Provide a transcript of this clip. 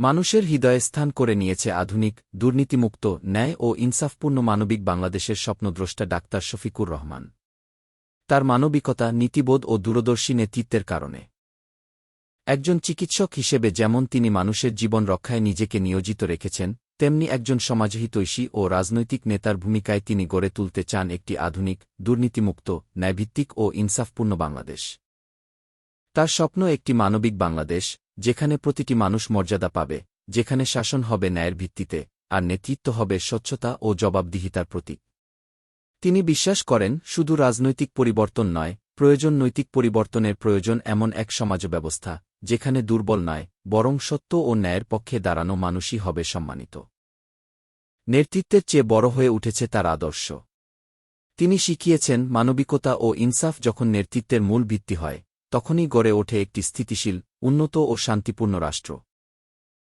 মানুষের হৃদয়ে স্থান করে নিয়েছে আধুনিক, দুর্নীতিমুক্ত, ন্যায় ও ইনসাফপূর্ণ মানবিক বাংলাদেশের স্বপ্নদ্রষ্টা ডাক্তার শফিকুর রহমান। তার মানবিকতা, নীতিবোধ ও দূরদর্শী নেতৃত্বের কারণে। একজন চিকিৎসক হিসেবে যেমন তিনি মানুষের জীবন রক্ষায় নিজেকে নিয়োজিত রেখেছেন, তেমনি একজন সমাজহিতৈষী ও রাজনৈতিক নেতার ভূমিকায় তিনি গড়ে তুলতে চান একটি আধুনিক, দুর্নীতিমুক্ত, ন্যায়ভিত্তিক ও ইনসাফপূর্ণ বাংলাদেশ। তার স্বপ্ন একটি মানবিক বাংলাদেশ, যেখানে প্রতিটি মানুষ মর্যাদা পাবে, যেখানে শাসন হবে ন্যায়ের ভিত্তিতে, আর নেতৃত্ব হবে স্বচ্ছতা ও জবাবদিহিতার প্রতীক। তিনি বিশ্বাস করেন, শুধু রাজনৈতিক পরিবর্তন নয়, প্রয়োজন নৈতিক পরিবর্তনের প্রয়োজন এমন এক সমাজ ব্যবস্থা যেখানে দুর্বল নয়, বরং সত্য ও ন্যায়ের পক্ষে দাঁড়ানো মানুষই হবে সম্মানিত। নেতৃত্বের চেয়ে বড় হয়ে উঠেছে তার আদর্শ। তিনি শিখিয়েছেন মানবিকতা ও ইনসাফ যখন নেতৃত্বের মূল ভিত্তি হয় তখনই গড়ে ওঠে একটি স্থিতিশীল উন্নত ও শান্তিপূর্ণ রাষ্ট্র।